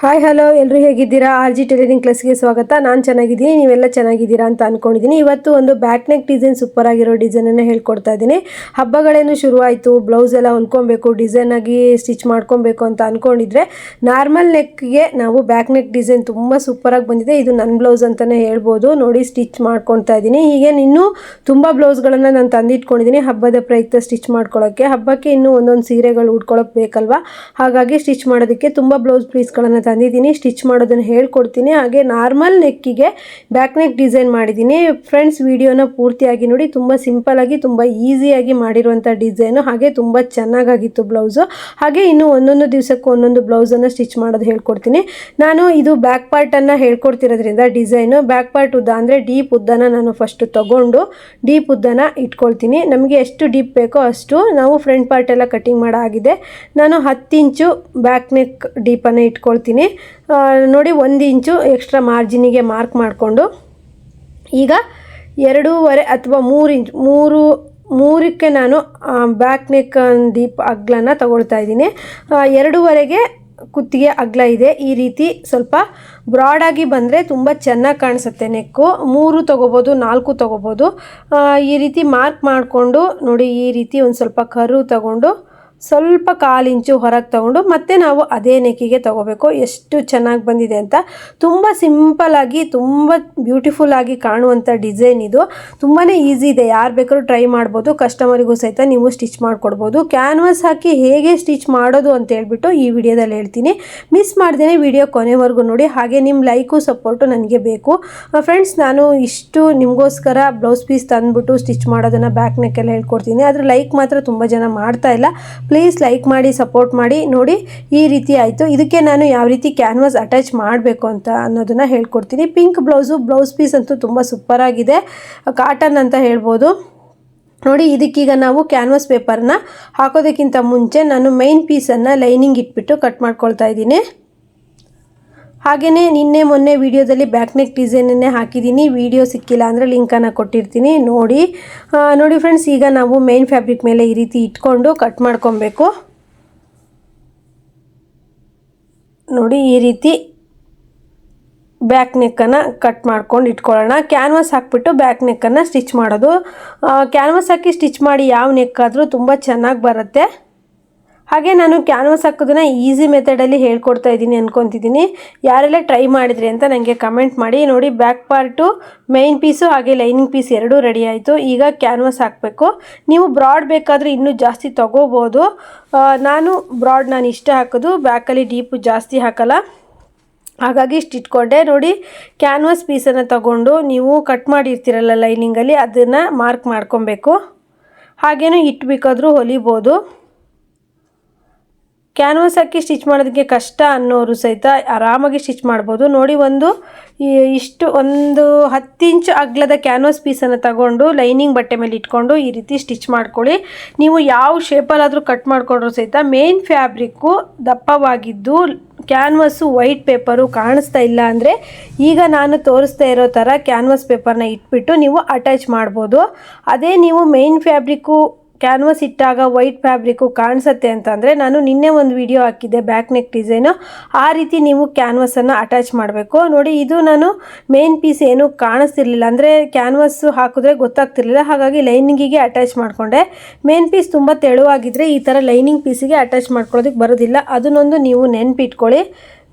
Hi hello ಎಲ್ಲರೂ ಹೇಗಿದ್ದೀರಾ? R G tailoring ಕ್ಲಾಸ್ಗೆ ಸ್ವಾಗತ. ನಾನು ಚೆನ್ನಾಗಿದ್ದೀನಿ. ನೀವೆಲ್ಲ ಚೆನ್ನಾಗಿದ್ದೀರಾ ಅಂತ ಅಂದ್ಕೊಂಡಿದ್ದೀನಿ ಇವತ್ತು ಒಂದು ಬ್ಯಾಕ್ ನೆಕ್ ಡಿಸೈನ್ ಸೂಪರ್ ಆಗಿರೋ ಡಿಸೈನನ್ನು ಹೇಳ್ಕೊಡ್ತಾ ಇದ್ದೀನಿ. ಹಬ್ಬಗಳೇನು ಶುರುವಾಯಿತು? ಬ್ಲೌಸ್ ಎಲ್ಲ ಹೊಂದ್ಕೊಬೇಕು ಡಿಸೈನ್ ಆಗಿ ಸ್ಟಿಚ್ ಮಾಡ್ಕೊಬೇಕು ಅಂತ ಅಂದ್ಕೊಂಡಿದ್ರೆ ನಾರ್ಮಲ್ ನೆಕ್ಗೆ ನಾವು ಬ್ಯಾಕ್ ನೆಕ್ ಡಿಸೈನ್ ತುಂಬ ಸೂಪರಾಗಿ ಬಂದಿದೆ. ಇದು ನನ್ನ ಬ್ಲೌಸ್ ಅಂತಲೇ ಹೇಳ್ಬೋದು. ನೋಡಿ ಸ್ಟಿಚ್ ಮಾಡ್ಕೊಳ್ತಾ ಇದ್ದೀನಿ. ಹೀಗೆ ಇನ್ನೂ ತುಂಬ ಬ್ಲೌಸ್ಗಳನ್ನು ನಾನು ತಂದಿಟ್ಕೊಂಡಿದ್ದೀನಿ ಹಬ್ಬದ ಪ್ರಯುಕ್ತ ಸ್ಟಿಚ್ ಮಾಡ್ಕೊಳ್ಳೋಕ್ಕೆ ಹಬ್ಬಕ್ಕೆ ಇನ್ನೂ ಒಂದೊಂದು ಸೀರೆಗಳು ಉಟ್ಕೊಳ್ಳೋಕೆ ಬೇಕಲ್ವಾ? ಹಾಗಾಗಿ ಸ್ಟಿಚ್ ಮಾಡೋದಕ್ಕೆ ತುಂಬ ಬ್ಲೌಸ್ ಪೀಸ್ಗಳನ್ನು ತಂದಿದ್ದೀನಿ ಸ್ಟಿಚ್ ಮಾಡೋದನ್ನು ಹೇಳ್ಕೊಡ್ತೀನಿ. ಹಾಗೆ ನಾರ್ಮಲ್ ನೆಕ್ಕಿಗೆ ಬ್ಯಾಕ್ ನೆಕ್ ಡಿಸೈನ್ ಮಾಡಿದ್ದೀನಿ. ಫ್ರೆಂಡ್ಸ್ ವಿಡಿಯೋನ ಪೂರ್ತಿಯಾಗಿ ನೋಡಿ, ತುಂಬ ಸಿಂಪಲಾಗಿ ತುಂಬ ಈಸಿಯಾಗಿ ಮಾಡಿರುವಂಥ ಡಿಸೈನು ಹಾಗೆ ತುಂಬ ಚೆನ್ನಾಗಾಗಿತ್ತು ಬ್ಲೌಸು ಹಾಗೆ ಇನ್ನು ಒಂದೊಂದು ದಿವಸಕ್ಕೂ ಒಂದೊಂದು ಬ್ಲೌಸನ್ನು ಸ್ಟಿಚ್ ಮಾಡೋದು ಹೇಳ್ಕೊಡ್ತೀನಿ. ನಾನು ಇದು ಬ್ಯಾಕ್ ಪಾರ್ಟನ್ನು ಹೇಳ್ಕೊಡ್ತಿರೋದ್ರಿಂದ ಡಿಸೈನು ಬ್ಯಾಕ್ ಪಾರ್ಟ್ ಉದ್ದ ಅಂದರೆ ಡೀಪ್ ಉದ್ದನ ನಾನು ಫಸ್ಟು ತಗೊಂಡು ಡೀಪ್ ಉದ್ದನ ಇಟ್ಕೊಳ್ತೀನಿ. ನಮಗೆ ಎಷ್ಟು ಡೀಪ್ ಬೇಕೋ ಅಷ್ಟು ನಾವು ಫ್ರಂಟ್ ಪಾರ್ಟ್ ಎಲ್ಲ ಕಟಿಂಗ್ ಮಾಡೋ ಆಗಿದೆ ನಾನು ಹತ್ತು ಇಂಚು ಬ್ಯಾಕ್ ನೆಕ್ ಡೀಪನ್ನು ಇಟ್ಕೊಳ್ತೀನಿ. ಆ, ನೋಡಿ ಒಂದು ಇಂಚು ಎಕ್ಸ್ಟ್ರಾ ಮಾರ್ಜಿನಿಗೆ ಮಾರ್ಕ್ ಮಾಡಿಕೊಂಡು. ಈಗ ಎರಡೂವರೆ ಅಥವಾ ಮೂರು ಇಂಚ್ ಮೂರು ಮೂರಕ್ಕೆ ನಾನು ಬ್ಯಾಕ್ ನೆಕ್ ದೀಪ್ ಅಗ್ಲನ ತಗೊಳ್ತಾ ಇದ್ದೀನಿ. ಎರಡೂವರೆಗೆ ಕುತ್ತಿಗೆ ಅಗ್ಲ ಇದೆ. ಈ ರೀತಿ ಸ್ವಲ್ಪ ಬ್ರಾಡಾಗಿ ಬಂದರೆ ತುಂಬ ಚೆನ್ನಾಗಿ ಕಾಣಿಸುತ್ತೆ ನೆಕ್ಕು ಮೂರು ತೊಗೋಬೋದು ನಾಲ್ಕು ತೊಗೋಬೋದು. ಈ ರೀತಿ ಮಾರ್ಕ್ ಮಾಡಿಕೊಂಡು ನೋಡಿ ಈ ರೀತಿ ಒಂದು ಸ್ವಲ್ಪ ಕರು ತಗೊಂಡು ಸ್ವಲ್ಪ ಕಾಲಿಂಚು ಹೊರಗೆ ತಗೊಂಡು ಮತ್ತೆ ನಾವು ಅದೇ ನೆಕ್ಕಿಗೆ ತಗೋಬೇಕು. ಎಷ್ಟು ಚೆನ್ನಾಗಿ ಬಂದಿದೆ ಅಂತ. ತುಂಬ ಸಿಂಪಲ್ಲಾಗಿ ತುಂಬ ಬ್ಯೂಟಿಫುಲ್ ಆಗಿ ಕಾಣುವಂಥ ಡಿಸೈನ್ ಇದು. ತುಂಬಾ ಈಸಿ ಇದೆ. ಯಾರು ಬೇಕಾದ್ರೂ ಟ್ರೈ ಮಾಡ್ಬೋದು. ಕಸ್ಟಮರಿಗೂ ಸಹಿತ ನೀವು ಸ್ಟಿಚ್ ಮಾಡಿಕೊಡ್ಬೋದು. ಕ್ಯಾನ್ವಸ್ ಹಾಕಿ ಹೇಗೆ ಸ್ಟಿಚ್ ಮಾಡೋದು ಅಂತ ಹೇಳ್ಬಿಟ್ಟು ಈ ವಿಡಿಯೋದಲ್ಲಿ ಹೇಳ್ತೀನಿ. ಮಿಸ್ ಮಾಡ್ದೇ ವಿಡಿಯೋ ಕೊನೆವರೆಗೂ ನೋಡಿ. ಹಾಗೆ ನಿಮ್ಮ ಲೈಕು, ಸಪೋರ್ಟು ನನಗೆ ಬೇಕು. ಫ್ರೆಂಡ್ಸ್, ನಾನು ಇಷ್ಟು ನಿಮಗೋಸ್ಕರ ಬ್ಲೌಸ್ ಪೀಸ್ ತಂದುಬಿಟ್ಟು ಸ್ಟಿಚ್ ಮಾಡೋದನ್ನು ಬ್ಯಾಕ್ ನೆಕ್ಕೆಲ್ಲ ಹೇಳ್ಕೊಡ್ತೀನಿ. ಆದರೆ ಲೈಕ್ ಮಾತ್ರ ತುಂಬ ಜನ ಮಾಡ್ತಾ ಇಲ್ಲ. ಪ್ಲೀಸ್ ಲೈಕ್ ಮಾಡಿ ಸಪೋರ್ಟ್ ಮಾಡಿ, ನೋಡಿ ಈ ರೀತಿ ಆಯಿತು. ಇದಕ್ಕೆ ನಾನು ಯಾವ ರೀತಿ ಕ್ಯಾನ್ವಾಸ್ ಅಟ್ಯಾಚ್ ಮಾಡಬೇಕು ಅಂತ ಅನ್ನೋದನ್ನು ಹೇಳ್ಕೊಡ್ತೀನಿ. ಪಿಂಕ್ ಬ್ಲೌಸು ಬ್ಲೌಸ್ ಪೀಸ್ ಅಂತೂ ತುಂಬ ಸೂಪರಾಗಿದೆ ಕಾಟನ್ ಅಂತ ಹೇಳ್ಬೋದು. ನೋಡಿ, ಇದಕ್ಕೀಗ ನಾವು ಕ್ಯಾನ್ವಾಸ್ ಪೇಪರ್ನ ಹಾಕೋದಕ್ಕಿಂತ ಮುಂಚೆ ನಾನು ಮೈನ್ ಪೀಸನ್ನು ಲೈನಿಂಗ್ ಇಟ್ಬಿಟ್ಟು ಕಟ್ ಮಾಡ್ಕೊಳ್ತಾ ಇದ್ದೀನಿ. ಹಾಗೆಯೇ ನಿನ್ನೆ ಮೊನ್ನೆ ವಿಡಿಯೋದಲ್ಲಿ ಬ್ಯಾಕ್ ನೆಕ್ ಡಿಸೈನನ್ನೇ ಹಾಕಿದ್ದೀನಿ. ವಿಡಿಯೋ ಸಿಕ್ಕಿಲ್ಲ ಅಂದರೆ ಲಿಂಕನ್ನು ಕೊಟ್ಟಿರ್ತೀನಿ. ನೋಡಿ. ನೋಡಿ ಫ್ರೆಂಡ್ಸ್, ಈಗ ನಾವು ಮೇನ್ ಫ್ಯಾಬ್ರಿಕ್ ಮೇಲೆ ಈ ರೀತಿ ಇಟ್ಕೊಂಡು ಕಟ್ ಮಾಡ್ಕೊಬೇಕು. ನೋಡಿ, ಈ ರೀತಿ ಬ್ಯಾಕ್ ನೆಕ್ಕನ್ನು ಕಟ್ ಮಾಡ್ಕೊಂಡು ಇಟ್ಕೊಳ್ಳೋಣ. ಕ್ಯಾನ್ವಾಸ್ ಹಾಕ್ಬಿಟ್ಟು ಬ್ಯಾಕ್ ನೆಕ್ಕನ್ನು ಸ್ಟಿಚ್ ಮಾಡೋದು. ಕ್ಯಾನ್ವಾಸ್ ಹಾಕಿ ಸ್ಟಿಚ್ ಮಾಡಿ ಯಾವ ನೆಕ್ಕಾದರೂ ತುಂಬ ಚೆನ್ನಾಗಿ ಬರುತ್ತೆ. ಹಾಗೆ ನಾನು ಕ್ಯಾನ್ವಾಸ್ ಹಾಕೋದನ್ನ ಈಸಿ ಮೆಥಡಲ್ಲಿ ಹೇಳ್ಕೊಡ್ತಾ ಇದ್ದೀನಿ ಅನ್ಕೊತಿದ್ದೀನಿ. ಯಾರೆಲ್ಲ ಟ್ರೈ ಮಾಡಿದ್ರಿ ಅಂತ ನನಗೆ ಕಮೆಂಟ್ ಮಾಡಿ. ನೋಡಿ ಬ್ಯಾಕ್ ಪಾರ್ಟು ಮೈನ್ ಪೀಸು ಹಾಗೆ ಲೈನಿಂಗ್ ಪೀಸ್ ಎರಡೂ ರೆಡಿ ಆಯಿತು. ಈಗ ಕ್ಯಾನ್ವಾಸ್ ಹಾಕಬೇಕು. ನೀವು ಬ್ರಾಡ್ ಬೇಕಾದರೆ ಇನ್ನೂ ಜಾಸ್ತಿ ತೊಗೋಬೋದು. ನಾನು ಬ್ರಾಡ್ ನಾನು ಇಷ್ಟ ಹಾಕೋದು ಬ್ಯಾಕಲ್ಲಿ ಡೀಪು ಜಾಸ್ತಿ ಹಾಕಲ್ಲ. ಹಾಗಾಗಿ ಇಷ್ಟು ಇಟ್ಕೊಂಡೆ. ನೋಡಿ ಕ್ಯಾನ್ವಾಸ್ ಪೀಸನ್ನು ತಗೊಂಡು ನೀವು ಕಟ್ ಮಾಡಿರ್ತೀರಲ್ಲ ಲೈನಿಂಗಲ್ಲಿ ಅದನ್ನು ಮಾರ್ಕ್ ಮಾಡ್ಕೊಬೇಕು. ಹಾಗೇನೂ ಬೇಕಾದರೂ ಹೊಲಿಬೋದು. ಕ್ಯಾನ್ವಾಸ್ ಹಾಕಿ ಸ್ಟಿಚ್ ಮಾಡೋದಕ್ಕೆ ಕಷ್ಟ ಅನ್ನೋರು ಸಹಿತ ಆರಾಮಾಗಿ ಸ್ಟಿಚ್ ಮಾಡ್ಬೋದು. ನೋಡಿ ಒಂದು ಇಷ್ಟು ಒಂದು ಹತ್ತು ಇಂಚು ಅಗ್ಲದ ಕ್ಯಾನ್ವಸ್ ಪೀಸನ್ನು ತಗೊಂಡು ಲೈನಿಂಗ್ ಬಟ್ಟೆ ಮೇಲೆ ಇಟ್ಕೊಂಡು ಈ ರೀತಿ ಸ್ಟಿಚ್ ಮಾಡ್ಕೊಳ್ಳಿ. ನೀವು ಯಾವ ಶೇಪಲ್ಲಾದರೂ ಕಟ್ ಮಾಡಿಕೊಂಡ್ರು ಸಹಿತ ಮೇನ್ ಫ್ಯಾಬ್ರಿಕ್ಕು ದಪ್ಪವಾಗಿದ್ದು ಕ್ಯಾನ್ವಸ್ಸು ವೈಟ್ ಪೇಪರು ಕಾಣಿಸ್ತಾ ಇಲ್ಲ ಅಂದರೆ ಈಗ ನಾನು ತೋರಿಸ್ತಾ ಇರೋ ಥರ ಕ್ಯಾನ್ವಸ್ ಪೇಪರ್ನ ಇಟ್ಬಿಟ್ಟು ನೀವು ಅಟ್ಯಾಚ್ ಮಾಡ್ಬೋದು. ಅದೇ ನೀವು ಮೇನ್ ಫ್ಯಾಬ್ರಿಕ್ಕು ಕ್ಯಾನ್ವಾಸ್ ಇಟ್ಟಾಗ ವೈಟ್ ಫ್ಯಾಬ್ರಿಕ್ಕು ಕಾಣಿಸುತ್ತೆ ಅಂತಂದರೆ ನಾನು ನಿನ್ನೆ ಒಂದು ವಿಡಿಯೋ ಹಾಕಿದ್ದೆ, ಬ್ಯಾಕ್ ನೆಕ್ ಡಿಸೈನು. ಆ ರೀತಿ ನೀವು ಕ್ಯಾನ್ವಸನ್ನು ಅಟ್ಯಾಚ್ ಮಾಡಬೇಕು. ನೋಡಿ, ಇದು ನಾನು ಮೇನ್ ಪೀಸ್ ಏನು ಕಾಣಿಸ್ತಿರ್ಲಿಲ್ಲ. ಅಂದರೆ ಕ್ಯಾನ್ವಾಸು ಹಾಕಿದ್ರೆ ಗೊತ್ತಾಗ್ತಿರ್ಲಿಲ್ಲ. ಹಾಗಾಗಿ ಲೈನಿಂಗಿಗೆ ಅಟ್ಯಾಚ್ ಮಾಡಿಕೊಂಡೆ. ಮೇನ್ ಪೀಸ್ ತುಂಬ ತೆಳುವಾಗಿದ್ದರೆ ಈ ಥರ ಲೈನಿಂಗ್ ಪೀಸಿಗೆ ಅಟ್ಯಾಚ್ ಮಾಡ್ಕೊಳ್ಳೋದಕ್ಕೆ ಬರೋದಿಲ್ಲ. ಅದನ್ನೊಂದು ನೀವು ನೆನ್ಪಿಟ್ಕೊಳ್ಳಿ.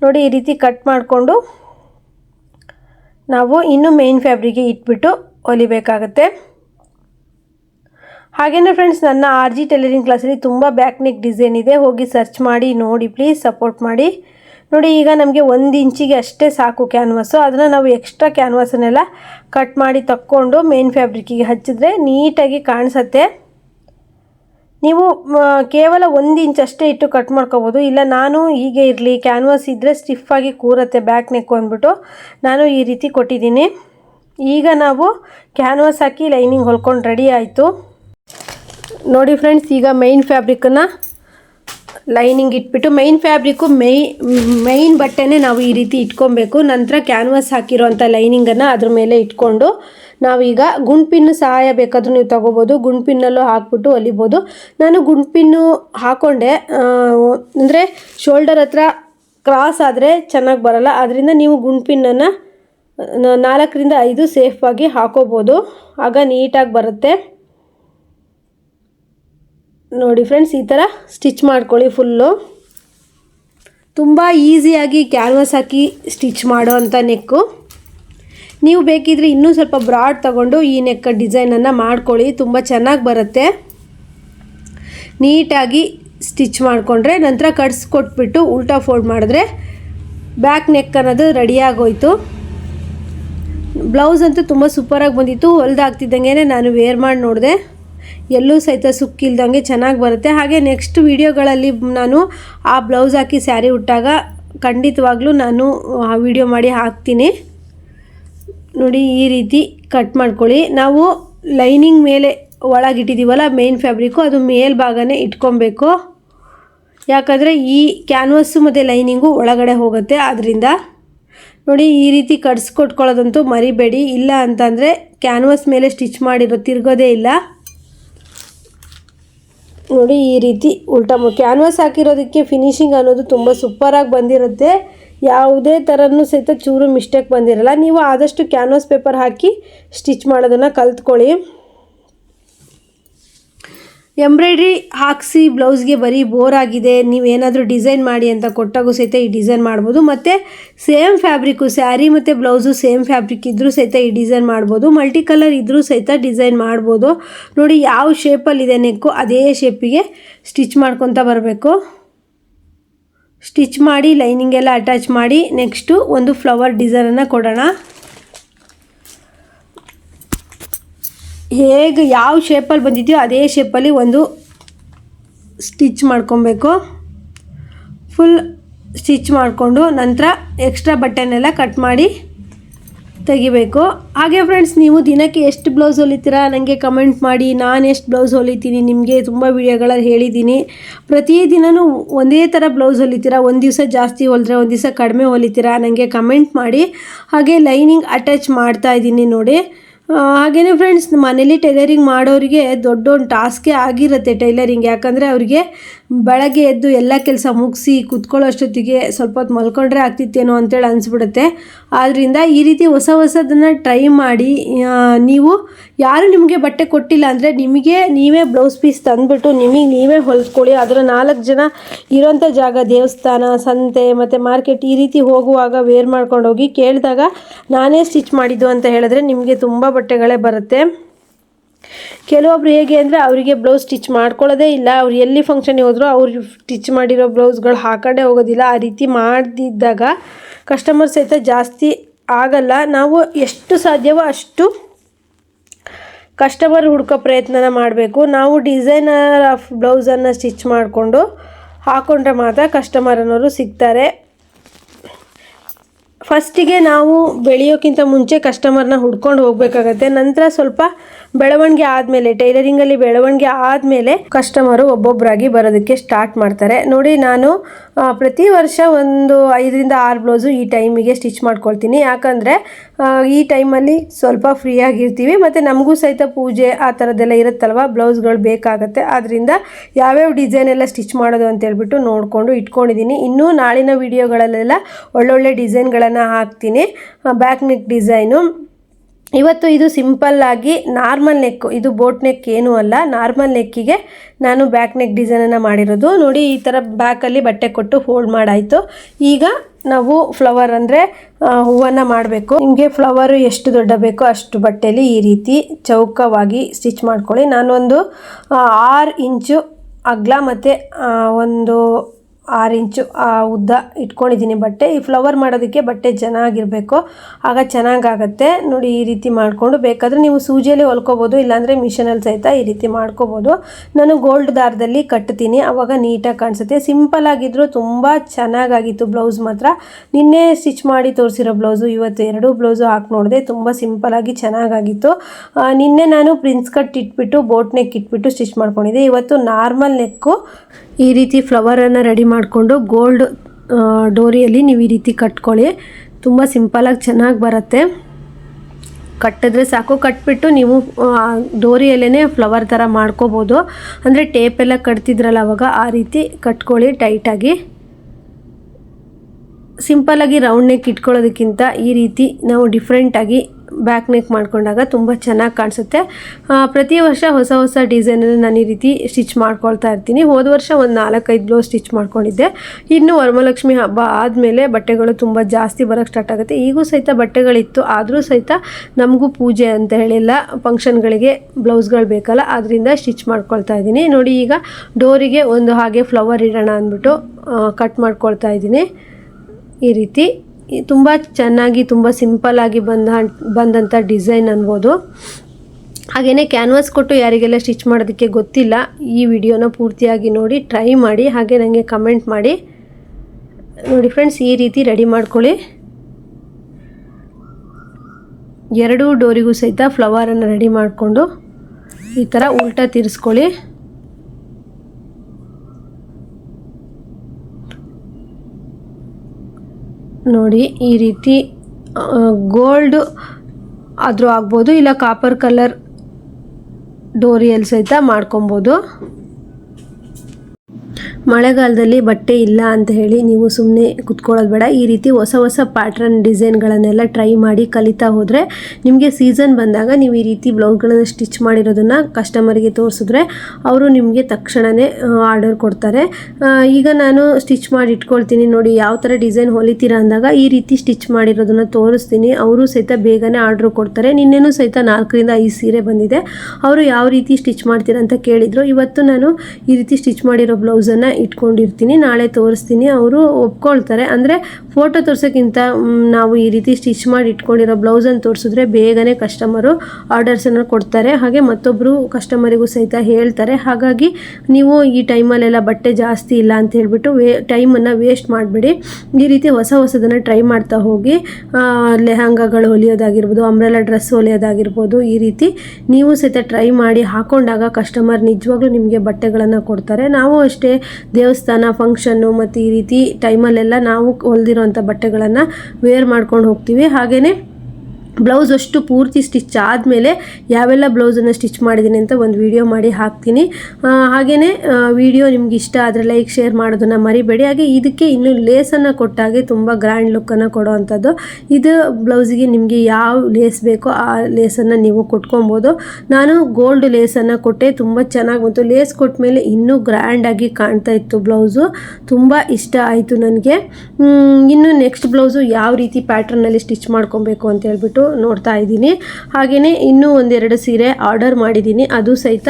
ನೋಡಿ, ಈ ರೀತಿ ಕಟ್ ಮಾಡಿಕೊಂಡು ನಾವು ಇನ್ನು ಮೇನ್ ಫ್ಯಾಬ್ರಿಗೆ ಇಟ್ಬಿಟ್ಟು ಹೊಲಿಬೇಕಾಗತ್ತೆ ಹಾಗೇನೇ ಫ್ರೆಂಡ್ಸ್ ನನ್ನ ಆರ್ ಜಿ ಟೈಲರಿಂಗ್ ಕ್ಲಾಸಲ್ಲಿ ತುಂಬ ಬ್ಯಾಕ್ ನೆಕ್ ಡಿಸೈನ್ ಇದೆ. ಹೋಗಿ ಸರ್ಚ್ ಮಾಡಿ, ನೋಡಿ ಪ್ಲೀಸ್ ಸಪೋರ್ಟ್ ಮಾಡಿ. ನೋಡಿ, ಈಗ ನಮಗೆ ಒಂದು ಇಂಚಿಗೆ ಅಷ್ಟೇ ಸಾಕು ಕ್ಯಾನ್ವಾಸು ಅದನ್ನು ನಾವು ಎಕ್ಸ್ಟ್ರಾ ಕ್ಯಾನ್ವಾಸನ್ನೆಲ್ಲ ಕಟ್ ಮಾಡಿ ತಕ್ಕೊಂಡು ಮೇನ್ ಫ್ಯಾಬ್ರಿಕ್ಕಿಗೆ ಹಚ್ಚಿದ್ರೆ ನೀಟಾಗಿ ಕಾಣಿಸತ್ತೆ. ನೀವು ಕೇವಲ ಒಂದು ಇಂಚ್ ಅಷ್ಟೇ ಇಟ್ಟು ಕಟ್ ಮಾಡ್ಕೋಬೋದು. ಇಲ್ಲ, ನಾನು ಹೀಗೆ ಇರಲಿ ಕ್ಯಾನ್ವಾಸ್ ಇದ್ದರೆ ಸ್ಟಿಫಾಗಿ ಕೂರತ್ತೆ ಬ್ಯಾಕ್ ನೆಕ್ಕು ಅಂದ್ಬಿಟ್ಟು ನಾನು ಈ ರೀತಿ ಕೊಟ್ಟಿದ್ದೀನಿ. ಈಗ ನಾವು ಕ್ಯಾನ್ವಾಸ್ ಹಾಕಿ ಲೈನಿಂಗ್ ಹೊಲ್ಕೊಂಡು ರೆಡಿ ಆಯಿತು. ನೋಡಿ ಫ್ರೆಂಡ್ಸ್ ಈಗ ಮೈನ್ ಫ್ಯಾಬ್ರಿಕನ್ನು ಲೈನಿಂಗ್ ಇಟ್ಬಿಟ್ಟು ಮೈನ್ ಫ್ಯಾಬ್ರಿಕ್ಕು ಮೈ ಮೈನ್ ಬಟ್ಟೆನೇ ನಾವು ಈ ರೀತಿ ಇಟ್ಕೊಬೇಕು. ನಂತರ ಕ್ಯಾನ್ವಾಸ್ ಹಾಕಿರೋಂಥ ಲೈನಿಂಗನ್ನು ಅದ್ರ ಮೇಲೆ ಇಟ್ಕೊಂಡು, ನಾವೀಗ ಗುಂಡ್ಪಿನ್ನು ಸಹಾಯ ಬೇಕಾದರೂ ನೀವು ತೊಗೋಬೋದು. ಗುಂಡ್ಪಿನ್ನಲ್ಲೂ ಹಾಕ್ಬಿಟ್ಟು ಹೊಲಿಬೋದು ನಾನು ಗುಂಡ್ಪಿನ್ನು ಹಾಕ್ಕೊಂಡೆ ಅಂದರೆ ಶೋಲ್ಡರ್ ಹತ್ರ ಕ್ರಾಸ್ ಆದರೆ ಚೆನ್ನಾಗಿ ಬರಲ್ಲ. ಅದರಿಂದ ನೀವು ಗುಂಡ್ಪಿನ್ನನ್ನು, ನಾಲ್ಕರಿಂದ ಐದು ಸೇಫಾಗಿ ಹಾಕೋಬೋದು. ಆಗ ನೀಟಾಗಿ ಬರುತ್ತೆ. ನೋಡಿ ಫ್ರೆಂಡ್ಸ್ ಈ ಥರ ಸ್ಟಿಚ್ ಮಾಡ್ಕೊಳ್ಳಿ ಫುಲ್ಲು ತುಂಬ ಈಸಿಯಾಗಿ ಕ್ಯಾನ್ವಸ್ ಹಾಕಿ ಸ್ಟಿಚ್ ಮಾಡೋ ಅಂಥ ನೆಕ್ಕು ನೀವು ಬೇಕಿದ್ರೆ ಇನ್ನೂ ಸ್ವಲ್ಪ ಬ್ರಾಡ್ ತಗೊಂಡು ಈ ನೆಕ್ಕ ಡಿಸೈನನ್ನು ಮಾಡ್ಕೊಳ್ಳಿ, ತುಂಬ ಚೆನ್ನಾಗಿ ಬರುತ್ತೆ. ನೀಟಾಗಿ ಸ್ಟಿಚ್ ಮಾಡಿಕೊಂಡ್ರೆ ನಂತರ ಕಟ್ಸ್ ಕೊಟ್ಬಿಟ್ಟು ಉಲ್ಟಾ ಫೋಲ್ಡ್ ಮಾಡಿದ್ರೆ ಬ್ಯಾಕ್ ನೆಕ್ ಅನ್ನೋದು ರೆಡಿಯಾಗೋಯಿತು ಬ್ಲೌಸ್ ಅಂತೂ ತುಂಬ ಸೂಪರಾಗಿ ಬಂದಿತ್ತು ಹೊಲ್ದಾಗ್ತಿದ್ದಂಗೆ ನಾನು ವೇರ್ ಮಾಡಿ ನೋಡಿದೆ. ಎಲ್ಲೂ ಸಹಿತ ಸುಕ್ಕಿಲ್ದಂಗೆ ಚೆನ್ನಾಗಿ ಬರುತ್ತೆ. ಹಾಗೆ ನೆಕ್ಸ್ಟ್ ವೀಡಿಯೋಗಳಲ್ಲಿ ನಾನು ಆ ಬ್ಲೌಸ್ ಹಾಕಿ ಸ್ಯಾರಿ ಉಟ್ಟಾಗ ಖಂಡಿತವಾಗ್ಲೂ ನಾನು, ಆ ವಿಡಿಯೋ ಮಾಡಿ ಹಾಕ್ತೀನಿ. ನೋಡಿ ಈ ರೀತಿ ಕಟ್ ಮಾಡ್ಕೊಳ್ಳಿ. ನಾವು ಲೈನಿಂಗ್ ಮೇಲೆ ಒಳಗಿಟ್ಟಿದ್ದೀವಲ್ಲ ಮೇನ್ ಫ್ಯಾಬ್ರಿಕ್ಕು ಅದು ಮೇಲ್ಭಾಗನೇ ಇಟ್ಕೊಬೇಕು. ಯಾಕಂದರೆ ಈ ಕ್ಯಾನ್ವಸ್ಸು ಮತ್ತು ಲೈನಿಂಗು ಒಳಗಡೆ ಹೋಗುತ್ತೆ ಆದ್ದರಿಂದ ನೋಡಿ ಈ ರೀತಿ ಕಟ್ಸ್ಕೊಟ್ಕೊಳ್ಳೋದಂತೂ ಮರಿಬೇಡಿ. ಇಲ್ಲ ಅಂತಂದರೆ ಕ್ಯಾನ್ವಸ್ ಮೇಲೆ ಸ್ಟಿಚ್ ಮಾಡಿರೋ ತಿರ್ಗೋದೇ ಇಲ್ಲ. ನೋಡಿ, ಈ ರೀತಿ ಉಲ್ಟಾ ಕ್ಯಾನ್ವಾಸ್ ಹಾಕಿರೋದಕ್ಕೆ ಫಿನಿಶಿಂಗ್ ಅನ್ನೋದು ತುಂಬ ಸೂಪರಾಗಿ ಬಂದಿರುತ್ತೆ. ಯಾವುದೇ ಥರನೂ ಸಹಿತ ಚೂರು ಮಿಸ್ಟೇಕ್ ಬಂದಿರಲ್ಲ. ನೀವು ಆದಷ್ಟು ಕ್ಯಾನ್ವಾಸ್ ಪೇಪರ್ ಹಾಕಿ ಸ್ಟಿಚ್ ಮಾಡೋದನ್ನು ಕಲ್ತ್ಕೊಳ್ಳಿ. ಎಂಬ್ರಾಯ್ಡ್ರಿ ಹಾಕಿಸಿ ಬ್ಲೌಸ್ಗೆ ಬರೀ ಬೋರ್ ಆಗಿದೆ, ನೀವೇನಾದರೂ ಡಿಸೈನ್ ಮಾಡಿ ಅಂತ ಕೊಟ್ಟಾಗೂ ಸಹಿತ ಈ ಡಿಸೈನ್ ಮಾಡ್ಬೋದು. ಮತ್ತು ಸೇಮ್ ಫ್ಯಾಬ್ರಿಕ್ಕು ಸ್ಯಾರಿ ಮತ್ತು ಬ್ಲೌಸು ಸೇಮ್ ಫ್ಯಾಬ್ರಿಕ್ ಇದ್ದರೂ ಸಹಿತ ಈ ಡಿಸೈನ್ ಮಾಡ್ಬೋದು. ಮಲ್ಟಿ ಕಲರ್ ಇದ್ದರೂ ಸಹಿತ ಡಿಸೈನ್ ಮಾಡ್ಬೋದು. ನೋಡಿ ಯಾವ ಶೇಪಲ್ಲಿದೆ ನೆಕ್ಕು ಅದೇ ಶೇಪಿಗೆ ಸ್ಟಿಚ್ ಮಾಡ್ಕೊತ ಬರಬೇಕು. ಸ್ಟಿಚ್ ಮಾಡಿ ಲೈನಿಂಗ್ ಎಲ್ಲ ಅಟ್ಯಾಚ್ ಮಾಡಿ ನೆಕ್ಸ್ಟು ಒಂದು ಫ್ಲವರ್ ಡಿಸೈನನ್ನು ಕೊಡೋಣ. ಹೇಗೆ ಯಾವ ಶೇಪಲ್ಲಿ ಬಂದಿದೆಯೋ ಅದೇ ಶೇಪಲ್ಲಿ ಒಂದು ಸ್ಟಿಚ್ ಮಾಡ್ಕೊಬೇಕು. ಫುಲ್ ಸ್ಟಿಚ್ ಮಾಡಿಕೊಂಡು ನಂತರ ಎಕ್ಸ್ಟ್ರಾ ಬಟ್ಟೆನೆಲ್ಲ ಕಟ್ ಮಾಡಿ ತೆಗಿಬೇಕು. ಹಾಗೆ ಫ್ರೆಂಡ್ಸ್ ನೀವು ದಿನಕ್ಕೆ ಎಷ್ಟು ಬ್ಲೌಸ್ ಹೊಲಿತೀರಾ? ನನಗೆ ಕಮೆಂಟ್ ಮಾಡಿ. ನಾನು ಎಷ್ಟು ಬ್ಲೌಸ್ ಹೊಲಿತೀನಿ? ನಿಮಗೆ ತುಂಬ ವಿಡಿಯೋಗಳಲ್ಲಿ ಹೇಳಿದ್ದೀನಿ. ಪ್ರತಿದಿನವೂ ಒಂದೇ ಥರ ಬ್ಲೌಸ್ ಹೊಲಿತೀರಾ? ಒಂದು ದಿವಸ ಜಾಸ್ತಿ ಹೊಲಿದ್ರೆ ಒಂದು ದಿವಸ ಕಡಿಮೆ ಹೊಲಿತೀರಾ? ನನಗೆ ಕಮೆಂಟ್ ಮಾಡಿ. ಹಾಗೆ ಲೈನಿಂಗ್ ಅಟ್ಯಾಚ್ ಮಾಡ್ತಾ ಇದ್ದೀನಿ ನೋಡಿ. ಹಾಗೆಯೇ ಫ್ರೆಂಡ್ಸ್ ಮನೇಲಿ ಟೈಲರಿಂಗ್ ಮಾಡೋರಿಗೆ ದೊಡ್ಡ ಒಂದು ಟಾಸ್ಕೇ ಆಗಿರುತ್ತೆ ಟೈಲರಿಂಗ್ ಯಾಕಂದರೆ ಅವರಿಗೆ ಬೆಳಗ್ಗೆ ಎದ್ದು ಎಲ್ಲ ಕೆಲಸ ಮುಗಿಸಿ ಕುತ್ಕೊಳ್ಳೋ ಅಷ್ಟೊತ್ತಿಗೆ ಸ್ವಲ್ಪ ಹೊತ್ತು ಮಲ್ಕೊಂಡ್ರೆ ಆಗ್ತಿತ್ತೇನೋ ಅಂತೇಳಿ ಅನಿಸ್ಬಿಡುತ್ತೆ. ಆದ್ದರಿಂದ ಈ ರೀತಿ ಹೊಸ ಹೊಸದನ್ನು ಟ್ರೈ ಮಾಡಿ ನೀವು ಯಾರು ನಿಮಗೆ ಬಟ್ಟೆ ಕೊಟ್ಟಿಲ್ಲ ಅಂದರೆ ನಿಮಗೆ ನೀವೇ ಬ್ಲೌಸ್ ಪೀಸ್ ತಂದುಬಿಟ್ಟು ನಿಮಗೆ ನೀವೇ ಹೊಲ್ಸ್ಕೊಳ್ಳಿ ಅದರ ನಾಲ್ಕು ಜನ ಇರೋಂಥ ಜಾಗ, ದೇವಸ್ಥಾನ, ಸಂತೆ ಮತ್ತು ಮಾರ್ಕೆಟ್ ಈ ರೀತಿ ಹೋಗುವಾಗ ವೇರ್ ಮಾಡ್ಕೊಂಡು ಹೋಗಿ ಕೇಳಿದಾಗ ನಾನೇ ಸ್ಟಿಚ್ ಮಾಡಿದ್ದು ಅಂತ ಹೇಳಿದ್ರೆ ನಿಮಗೆ ತುಂಬ ಬಟ್ಟೆಗಳೇ ಬರುತ್ತೆ. ಕೆಲವೊಬ್ರು ಹೇಗೆ ಅಂದರೆ ಅವರಿಗೆ ಬ್ಲೌಸ್ ಸ್ಟಿಚ್ ಮಾಡ್ಕೊಳ್ಳೋದೇ ಇಲ್ಲ. ಅವ್ರು ಎಲ್ಲಿ ಫಂಕ್ಷನ್ಗೆ ಹೋದರೂ ಅವ್ರು ಸ್ಟಿಚ್ ಮಾಡಿರೋ ಬ್ಲೌಸ್ಗಳು ಹಾಕೊಂಡೇ ಹೋಗೋದಿಲ್ಲ. ಆ ರೀತಿ ಮಾಡಿದ್ದಾಗ ಕಸ್ಟಮರ್ ಸಹಿತ ಜಾಸ್ತಿ ಆಗಲ್ಲ. ನಾವು ಎಷ್ಟು ಸಾಧ್ಯವೋ ಅಷ್ಟು ಕಸ್ಟಮರ್ ಹುಡ್ಕೋ ಪ್ರಯತ್ನನ ಮಾಡಬೇಕು. ನಾವು ಡಿಸೈನರ್ ಆಫ್ ಬ್ಲೌಸನ್ನು ಸ್ಟಿಚ್ ಮಾಡಿಕೊಂಡು ಹಾಕೊಂಡ್ರೆ ಮಾತ್ರ ಕಸ್ಟಮರ್ ಅನ್ನೋರು ಸಿಗ್ತಾರೆ. ಫಸ್ಟಿಗೆ ನಾವು ಬೆಳೆಯೋಕ್ಕಿಂತ ಮುಂಚೆ ಕಸ್ಟಮರ್ನ ಹುಡ್ಕೊಂಡು ಹೋಗಬೇಕಾಗತ್ತೆ. ನಂತರ ಸ್ವಲ್ಪ ಬೆಳವಣಿಗೆ ಆದಮೇಲೆ ಟೈಲರಿಂಗಲ್ಲಿ ಬೆಳವಣಿಗೆ ಆದಮೇಲೆ ಕಸ್ಟಮರು ಒಬ್ಬೊಬ್ಬರಾಗಿ ಬರೋದಕ್ಕೆ ಸ್ಟಾರ್ಟ್ ಮಾಡ್ತಾರೆ. ನೋಡಿ, ನಾನು ಪ್ರತಿ ವರ್ಷ ಒಂದು ಐದರಿಂದ ಆರು ಬ್ಲೌಸು ಈ ಟೈಮಿಗೆ ಸ್ಟಿಚ್ ಮಾಡ್ಕೊಳ್ತೀನಿ. ಯಾಕಂದರೆ ಈ ಟೈಮಲ್ಲಿ ಸ್ವಲ್ಪ ಫ್ರೀ ಆಗಿರ್ತೀವಿ ಮತ್ತು ನಮಗೂ ಸಹಿತ ಪೂಜೆ ಆ ಥರದ್ದೆಲ್ಲ ಇರುತ್ತಲ್ವ? ಬ್ಲೌಸ್ಗಳು ಬೇಕಾಗತ್ತೆ. ಆದ್ದರಿಂದ ಯಾವ್ಯಾವ ಡಿಸೈನ್ ಎಲ್ಲ ಸ್ಟಿಚ್ ಮಾಡೋದು ಅಂತ ಹೇಳ್ಬಿಟ್ಟು ನೋಡಿಕೊಂಡು ಇಟ್ಕೊಂಡಿದ್ದೀನಿ. ಇನ್ನೂ ನಾಳಿನ ವಿಡಿಯೋಗಳಲ್ಲೆಲ್ಲ ಒಳ್ಳೊಳ್ಳೆ ಡಿಸೈನ್ಗಳನ್ನು ಹಾಕ್ತೀನಿ. ಬ್ಯಾಕ್ ನೆಕ್ ಡಿಸೈನು ಇವತ್ತು ಇದು ಸಿಂಪಲ್ ಆಗಿ ನಾರ್ಮಲ್ ನೆಕ್, ಇದು ಬೋಟ್ ನೆಕ್ ಏನೂ ಅಲ್ಲ. ನಾರ್ಮಲ್ ನೆಕ್ಕಿಗೆ ನಾನು ಬ್ಯಾಕ್ ನೆಕ್ ಡಿಸೈನನ್ನು ಮಾಡಿರೋದು. ನೋಡಿ, ಈ ಥರ ಬ್ಯಾಕಲ್ಲಿ ಬಟ್ಟೆ ಕೊಟ್ಟು ಫೋಲ್ಡ್ ಮಾಡಾಯಿತು. ಈಗ ನಾವು ಫ್ಲವರ್ ಅಂದರೆ ಹೂವನ್ನು ಮಾಡಬೇಕು. ನಿಮಗೆ ಫ್ಲವರು ಎಷ್ಟು ದೊಡ್ಡ ಬೇಕೋ ಅಷ್ಟು ಬಟ್ಟೆಯಲ್ಲಿ ಈ ರೀತಿ ಚೌಕವಾಗಿ ಸ್ಟಿಚ್ ಮಾಡ್ಕೊಳ್ಳಿ. ನಾನೊಂದು ಆರು ಇಂಚು ಅಗ್ಲ ಮತ್ತು ಒಂದು ಆರು ಇಂಚು ಉದ್ದ ಇಟ್ಕೊಂಡಿದ್ದೀನಿ. ಬಟ್ಟೆ ಈ ಫ್ಲವರ್ ಮಾಡೋದಕ್ಕೆ ಬಟ್ಟೆ ಚೆನ್ನಾಗಿರಬೇಕು. ಆಗ ಚೆನ್ನಾಗಾಗತ್ತೆ. ನೋಡಿ ಈ ರೀತಿ ಮಾಡಿಕೊಂಡು ಬೇಕಾದರೆ ನೀವು ಸೂಜಿಯಲ್ಲಿ ಹೊಲ್ಕೋಬೋದು, ಇಲ್ಲಾಂದರೆ ಮಿಷನಲ್ಲಿ ಸಹಿತ ಈ ರೀತಿ ಮಾಡ್ಕೋಬೋದು. ನಾನು ಗೋಲ್ಡ್ ದಾರದಲ್ಲಿ ಕಟ್ತೀನಿ. ಆವಾಗ ನೀಟಾಗಿ ಕಾಣಿಸುತ್ತೆ. ಸಿಂಪಲ್ ಆಗಿದ್ದರೂ ತುಂಬ ಚೆನ್ನಾಗಾಗಿತ್ತು ಬ್ಲೌಸ್ ಮಾತ್ರ. ನಿನ್ನೆ ಸ್ಟಿಚ್ ಮಾಡಿ ತೋರಿಸಿರೋ ಬ್ಲೌಸು ಇವತ್ತು ಎರಡೂ ಬ್ಲೌಸು ಹಾಕಿ ನೋಡಿದೆ. ತುಂಬ ಸಿಂಪಲಾಗಿ ಚೆನ್ನಾಗಾಗಿತ್ತು. ನಿನ್ನೆ ನಾನು ಪ್ರಿನ್ಸ್ ಕಟ್ ಇಟ್ಬಿಟ್ಟು ಬೋಟ್ ನೆಕ್ ಇಟ್ಬಿಟ್ಟು ಸ್ಟಿಚ್ ಮಾಡ್ಕೊಂಡಿದ್ದೆ. ಇವತ್ತು ನಾರ್ಮಲ್ ನೆಕ್ಕು ಈ ರೀತಿ ಫ್ಲವರನ್ನು ರೆಡಿ ಮಾಡಿಕೊಂಡು ಗೋಲ್ಡ್ ಡೋರಿಯಲ್ಲಿ ನೀವು ಈ ರೀತಿ ಕಟ್ಕೊಳ್ಳಿ. ತುಂಬ ಸಿಂಪಲಾಗಿ ಚೆನ್ನಾಗಿ ಬರುತ್ತೆ. ಕಟ್ಟಿದ್ರೆ ಸಾಕು. ಕಟ್ಬಿಟ್ಟು ನೀವು ಡೋರಿಯಲ್ಲೇ ಫ್ಲವರ್ ಥರ ಮಾಡ್ಕೋಬೋದು. ಅಂದರೆ ಟೇಪೆಲ್ಲ ಕಟ್ತಿದ್ರಲ್ಲ ಅವಾಗ ಆ ರೀತಿ ಕಟ್ಕೊಳ್ಳಿ ಟೈಟಾಗಿ ಸಿಂಪಲಾಗಿ ರೌಂಡ್ ನೆಕ್ ಇಟ್ಕೊಳ್ಳೋದಕ್ಕಿಂತ ಈ ರೀತಿ ನಾವು ಡಿಫ್ರೆಂಟಾಗಿ ಬ್ಯಾಕ್ ನೆಕ್ ಮಾಡ್ಕೊಂಡಾಗ ತುಂಬ ಚೆನ್ನಾಗಿ ಕಾಣಿಸುತ್ತೆ. ಪ್ರತಿ ವರ್ಷ ಹೊಸ ಹೊಸ ಡಿಸೈನಲ್ಲಿ ನಾನು ಈ ರೀತಿ ಸ್ಟಿಚ್ ಮಾಡ್ಕೊಳ್ತಾ ಇರ್ತೀನಿ. ಹೋದ ವರ್ಷ ಒಂದು ನಾಲ್ಕೈದು ಬ್ಲೌಸ್ ಸ್ಟಿಚ್ ಮಾಡ್ಕೊಂಡಿದ್ದೆ. ಇನ್ನು ವರಮಹಾಲಕ್ಷ್ಮಿ ಹಬ್ಬ ಆದಮೇಲೆ ಬಟ್ಟೆಗಳು ತುಂಬ ಜಾಸ್ತಿ ಬರೋಕ್ಕೆ ಸ್ಟಾರ್ಟ್ ಆಗುತ್ತೆ. ಈಗೂ ಸಹಿತ ಬಟ್ಟೆಗಳಿತ್ತು, ಆದರೂ ಸಹಿತ ನಮಗೂ ಪೂಜೆ ಅಂತ ಹೇಳಿಲ್ಲ. ಫಂಕ್ಷನ್ಗಳಿಗೆ ಬ್ಲೌಸ್ಗಳು ಬೇಕಲ್ಲ ಅದರಿಂದ ಸ್ಟಿಚ್ ಮಾಡ್ಕೊಳ್ತಾ ಇದ್ದೀನಿ. ನೋಡಿ ಈಗ ಡೋರಿಗೆ ಒಂದು ಹಾಗೆ ಫ್ಲವರ್ ಇಡೋಣ ಅಂದ್ಬಿಟ್ಟು ಕಟ್ ಮಾಡ್ಕೊಳ್ತಾ ಇದ್ದೀನಿ. ಈ ರೀತಿ. ತುಂಬ ಚೆನ್ನಾಗಿ, ತುಂಬ ಸಿಂಪಲ್ಲಾಗಿ ಬಂದ ಬಂದಂಥ ಡಿಸೈನ್ ಅನ್ಬೋದು. ಹಾಗೆಯೇ ಕ್ಯಾನ್ವಾಸ್ ಕೊಟ್ಟು ಯಾರಿಗೆಲ್ಲ ಸ್ಟಿಚ್ ಮಾಡೋದಕ್ಕೆ ಗೊತ್ತಿಲ್ಲ, ಈ ವಿಡಿಯೋನ ಪೂರ್ತಿಯಾಗಿ ನೋಡಿ ಟ್ರೈ ಮಾಡಿ, ಹಾಗೆ ನನಗೆ ಕಮೆಂಟ್ ಮಾಡಿ. ನೋಡಿ ಫ್ರೆಂಡ್ಸ್ ಈ ರೀತಿ ರೆಡಿ ಮಾಡ್ಕೊಳ್ಳಿ. ಎರಡೂ ಡೋರಿಗೂ ಸಹಿತ ಫ್ಲವರನ್ನು ರೆಡಿ ಮಾಡಿಕೊಂಡು ಈ ಥರ ಉಲ್ಟಾ ತಿರ್ಸ್ಕೊಳ್ಳಿ. ನೋಡಿ ಈ ರೀತಿ ಗೋಲ್ಡ್ ಆದರೂ ಆಗ್ಬೋದು ಇಲ್ಲ ಕಾಪರ್ ಕಲರ್ ಡೋರಿಯಲ್ಲಿ ಸಹಿತ ಮಾಡ್ಕೊಬೋದು. ಮಳೆಗಾಲದಲ್ಲಿ ಬಟ್ಟೆ ಇಲ್ಲ ಅಂತ ಹೇಳಿ ನೀವು ಸುಮ್ಮನೆ ಕುತ್ಕೊಳ್ಳೋದು ಬೇಡ. ಈ ರೀತಿ ಹೊಸ ಹೊಸ ಪ್ಯಾಟ್ರನ್ ಡಿಸೈನ್ಗಳನ್ನೆಲ್ಲ ಟ್ರೈ ಮಾಡಿ ಕಲಿತಾ ಹೋದರೆ ನಿಮಗೆ ಸೀಸನ್ ಬಂದಾಗ ನೀವು ಈ ರೀತಿ ಬ್ಲೌಸ್ಗಳನ್ನು ಸ್ಟಿಚ್ ಮಾಡಿರೋದನ್ನು ಕಸ್ಟಮರ್ಗೆ ತೋರಿಸಿದ್ರೆ ಅವರು ನಿಮಗೆ ತಕ್ಷಣವೇ ಆರ್ಡರ್ ಕೊಡ್ತಾರೆ. ಈಗ ನಾನು ಸ್ಟಿಚ್ ಮಾಡಿ ಇಟ್ಕೊಳ್ತೀನಿ. ನೋಡಿ ಯಾವ ಥರ ಡಿಸೈನ್ ಹೊಲಿತೀರಾ ಅಂದಾಗ ಈ ರೀತಿ ಸ್ಟಿಚ್ ಮಾಡಿರೋದನ್ನು ತೋರಿಸ್ತೀನಿ. ಅವರು ಸಹಿತ ಬೇಗನೆ ಆರ್ಡ್ರ್ ಕೊಡ್ತಾರೆ. ನಿನ್ನೆನೂ ಸಹಿತ ನಾಲ್ಕರಿಂದ ಐದು ಸೀರೆ ಬಂದಿದೆ. ಅವರು ಯಾವ ರೀತಿ ಸ್ಟಿಚ್ ಮಾಡ್ತೀರಾ ಅಂತ ಕೇಳಿದರು. ಇವತ್ತು ನಾನು ಈ ರೀತಿ ಸ್ಟಿಚ್ ಮಾಡಿರೋ ಬ್ಲೌಸನ್ನು ಇಟ್ಕೊಂಡಿರ್ತೀನಿ, ನಾಳೆ ತೋರಿಸ್ತೀನಿ, ಅವರು ಒಪ್ಕೊಳ್ತಾರೆ. ಅಂದರೆ ಫೋಟೋ ತೋರ್ಸೋಕ್ಕಿಂತ ನಾವು ಈ ರೀತಿ ಸ್ಟಿಚ್ ಮಾಡಿ ಇಟ್ಕೊಂಡಿರೋ ಬ್ಲೌಸನ್ನು ತೋರಿಸಿದ್ರೆ ಬೇಗನೆ ಕಸ್ಟಮರು ಆರ್ಡರ್ಸನ್ನು ಕೊಡ್ತಾರೆ. ಹಾಗೆ ಮತ್ತೊಬ್ಬರು ಕಸ್ಟಮರಿಗೂ ಸಹಿತ ಹೇಳ್ತಾರೆ. ಹಾಗಾಗಿ ನೀವು ಈ ಟೈಮಲ್ಲೆಲ್ಲ ಬಟ್ಟೆ ಜಾಸ್ತಿ ಇಲ್ಲ ಅಂತ ಹೇಳಿಬಿಟ್ಟು ವೇ ಟೈಮನ್ನು ವೇಸ್ಟ್ ಮಾಡಬೇಡಿ. ಈ ರೀತಿ ಹೊಸ ಹೊಸದನ್ನು ಟ್ರೈ ಮಾಡ್ತಾ ಹೋಗಿ ಲೆಹಂಗಾಗಳು ಹೊಲಿಯೋದಾಗಿರ್ಬೋದು ಅಂಬ್ರೆಲಾ ಡ್ರೆಸ್ ಹೊಲಿಯೋದಾಗಿರ್ಬೋದು, ಈ ರೀತಿ ನೀವು ಸಹಿತ ಟ್ರೈ ಮಾಡಿ ಹಾಕೊಂಡಾಗ ಕಸ್ಟಮರ್ ನಿಜವಾಗ್ಲೂ ನಿಮಗೆ ಬಟ್ಟೆಗಳನ್ನು ಕೊಡ್ತಾರೆ. ನಾವು ಅಷ್ಟೇ ದೇವಸ್ಥಾನ ಫಂಕ್ಷನ್ನು ಮತ್ತು ಈ ರೀತಿ ಟೈಮಲ್ಲೆಲ್ಲ ನಾವು ಹೊಲ್ದಿರೋಂಥ ಬಟ್ಟೆಗಳನ್ನು ವೇರ್ ಮಾಡ್ಕೊಂಡು ಹೋಗ್ತೀವಿ. ಹಾಗೆಯೇ ಬ್ಲೌಸ್ ಅಷ್ಟು ಪೂರ್ತಿ ಸ್ಟಿಚ್ ಆದಮೇಲೆ ಯಾವೆಲ್ಲ ಬ್ಲೌಸನ್ನು ಸ್ಟಿಚ್ ಮಾಡಿದ್ದೀನಿ ಅಂತ ಒಂದು ವಿಡಿಯೋ ಮಾಡಿ ಹಾಕ್ತೀನಿ. ಹಾಗೆಯೇ ವಿಡಿಯೋ ನಿಮ್ಗೆ ಇಷ್ಟ ಆದರೆ ಲೈಕ್ ಶೇರ್ ಮಾಡೋದನ್ನು ಮರಿಬೇಡಿ. ಹಾಗೆ ಇದಕ್ಕೆ ಇನ್ನು ಲೇಸನ್ನು ಕೊಟ್ಟಾಗೆ ತುಂಬ ಗ್ರ್ಯಾಂಡ್ ಲುಕ್ಕನ್ನು ಕೊಡೋವಂಥದ್ದು ಇದು ಬ್ಲೌಸಿಗೆ ನಿಮಗೆ ಯಾವ ಲೇಸ್ ಬೇಕೋ ಆ ಲೇಸನ್ನು ನೀವು ಕೊಟ್ಕೊಬೋದು. ನಾನು ಗೋಲ್ಡ್ ಲೇಸನ್ನು ಕೊಟ್ಟೆ, ತುಂಬ ಚೆನ್ನಾಗಿ ಬಂತು. ಲೇಸ್ ಕೊಟ್ಟ ಮೇಲೆ ಇನ್ನೂ ಗ್ರ್ಯಾಂಡಾಗಿ ಕಾಣ್ತಾ ಇತ್ತು ಬ್ಲೌಸು. ತುಂಬ ಇಷ್ಟ ಆಯಿತು ನನಗೆ. ಇನ್ನು ನೆಕ್ಸ್ಟ್ ಬ್ಲೌಸು ಯಾವ ರೀತಿ ಪ್ಯಾಟ್ರನ್ನಲ್ಲಿ ಸ್ಟಿಚ್ ಮಾಡ್ಕೊಬೇಕು ಅಂತ ಹೇಳ್ಬಿಟ್ಟು ನೋಡ್ತಾ ಇದ್ದೀನಿ. ಹಾಗೆಯೇ ಇನ್ನೂ ಒಂದೆರಡು ಸೀರೆ ಆರ್ಡರ್ ಮಾಡಿದ್ದೀನಿ. ಅದು ಸಹಿತ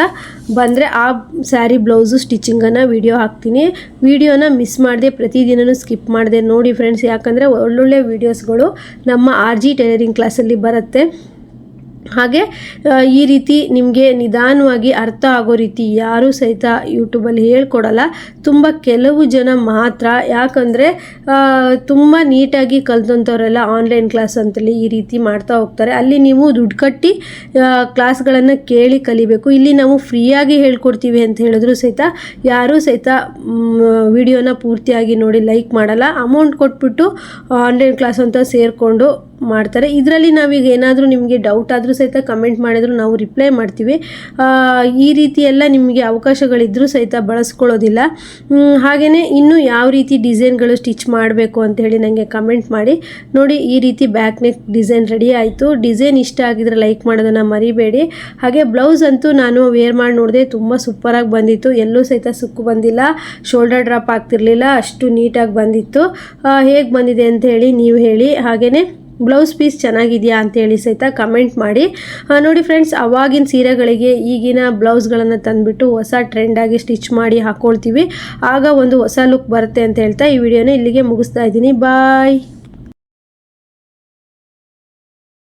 ಬಂದರೆ ಆ ಸ್ಯಾರಿ ಬ್ಲೌಸು ಸ್ಟಿಚಿಂಗನ್ನು ವಿಡಿಯೋ ಹಾಕ್ತೀನಿ. ವಿಡಿಯೋನ ಮಿಸ್ ಮಾಡಿದೆ ಪ್ರತಿದಿನವೂ ಸ್ಕಿಪ್ ಮಾಡಿದೆ ನೋಡಿ ಫ್ರೆಂಡ್ಸ್. ಯಾಕಂದರೆ ಒಳ್ಳೊಳ್ಳೆ ವೀಡಿಯೋಸ್ಗಳು ನಮ್ಮ ಆರ್ ಜಿ ಟೈಲರಿಂಗ್ ಕ್ಲಾಸಲ್ಲಿ ಬರುತ್ತೆ. ಹಾಗೆ ಈ ರೀತಿ ನಿಮಗೆ ನಿಧಾನವಾಗಿ ಅರ್ಥ ಆಗೋ ರೀತಿ ಯಾರೂ ಸಹಿತ ಯೂಟ್ಯೂಬಲ್ಲಿ ಹೇಳ್ಕೊಡಲ್ಲ. ತುಂಬ ಕೆಲವು ಜನ ಮಾತ್ರ. ಯಾಕಂದರೆ ತುಂಬ ನೀಟಾಗಿ ಕಲ್ತಂಥವರೆಲ್ಲ ಆನ್ಲೈನ್ ಕ್ಲಾಸ್ ಅಂತೇಳಿ ಈ ರೀತಿ ಮಾಡ್ತಾ ಹೋಗ್ತಾರೆ. ಅಲ್ಲಿ ನೀವು ದುಡ್ಡು ಕಟ್ಟಿ ಕ್ಲಾಸ್ಗಳನ್ನು ಕೇಳಿ ಕಲಿಬೇಕು. ಇಲ್ಲಿ ನಾವು ಫ್ರೀಯಾಗಿ ಹೇಳ್ಕೊಡ್ತೀವಿ ಅಂತ ಹೇಳಿದ್ರು ಸಹಿತ ಯಾರೂ ಸಹಿತ ವಿಡಿಯೋನ ಪೂರ್ತಿಯಾಗಿ ನೋಡಿ ಲೈಕ್ ಮಾಡಲ್ಲ. ಅಮೌಂಟ್ ಕೊಟ್ಬಿಟ್ಟು ಆನ್ಲೈನ್ ಕ್ಲಾಸ್ ಅಂತ ಸೇರಿಕೊಂಡು ಮಾಡ್ತಾರೆ. ಇದರಲ್ಲಿ ನಾವೀಗ ಏನಾದರೂ ನಿಮಗೆ ಡೌಟ್ ಆದರೂ ಸಹಿತ ಕಮೆಂಟ್ ಮಾಡಿದ್ರು ನಾವು ರಿಪ್ಲೈ ಮಾಡ್ತೀವಿ. ಈ ರೀತಿ ಎಲ್ಲ ನಿಮಗೆ ಅವಕಾಶಗಳಿದ್ದರೂ ಸಹಿತ ಬಳಸ್ಕೊಳ್ಳೋದಿಲ್ಲ. ಹಾಗೆಯೇ ಇನ್ನೂ ಯಾವ ರೀತಿ ಡಿಸೈನ್ಗಳು ಸ್ಟಿಚ್ ಮಾಡಬೇಕು ಅಂತ ಹೇಳಿ ನನಗೆ ಕಮೆಂಟ್ ಮಾಡಿ. ನೋಡಿ, ಈ ರೀತಿ ಬ್ಯಾಕ್ ನೆಕ್ ಡಿಸೈನ್ ರೆಡಿ ಆಯಿತು. ಡಿಸೈನ್ ಇಷ್ಟ ಆಗಿದ್ರೆ ಲೈಕ್ ಮಾಡೋದನ್ನು ಮರಿಬೇಡಿ. ಹಾಗೆ ಬ್ಲೌಸ್ ಅಂತೂ ನಾನು ವೇರ್ ಮಾಡಿ ನೋಡಿದೆ ತುಂಬ ಸೂಪರಾಗಿ ಬಂದಿತ್ತು. ಎಲ್ಲೂ ಸಹಿತ ಸುಕ್ಕು ಬಂದಿಲ್ಲ. ಶೋಲ್ಡರ್ ಡ್ರಾಪ್ ಆಗ್ತಿರಲಿಲ್ಲ. ಅಷ್ಟು ನೀಟಾಗಿ ಬಂದಿತ್ತು. ಹೇಗೆ ಬಂದಿದೆ ಅಂತ ಹೇಳಿ ನೀವು ಹೇಳಿ. ಹಾಗೆಯೇ ಬ್ಲೌಸ್ ಪೀಸ್ ಚೆನ್ನಾಗಿದೆಯಾ ಅಂತೇಳಿ ಸಹಿತ ಕಮೆಂಟ್ ಮಾಡಿ. ನೋಡಿ ಫ್ರೆಂಡ್ಸ್ ಅವಾಗಿನ ಸೀರೆಗಳಿಗೆ ಈಗಿನ ಬ್ಲೌಸ್ಗಳನ್ನು ತಂದುಬಿಟ್ಟು ಹೊಸ ಟ್ರೆಂಡಾಗಿ ಸ್ಟಿಚ್ ಮಾಡಿ ಹಾಕ್ಕೊಳ್ತೀವಿ ಆಗ ಒಂದು ಹೊಸ ಲುಕ್ ಬರುತ್ತೆ ಅಂತ ಹೇಳ್ತಾ ಈ ವಿಡಿಯೋನ ಇಲ್ಲಿಗೆ ಮುಗಿಸ್ತಾ ಇದ್ದೀನಿ. ಬಾಯ್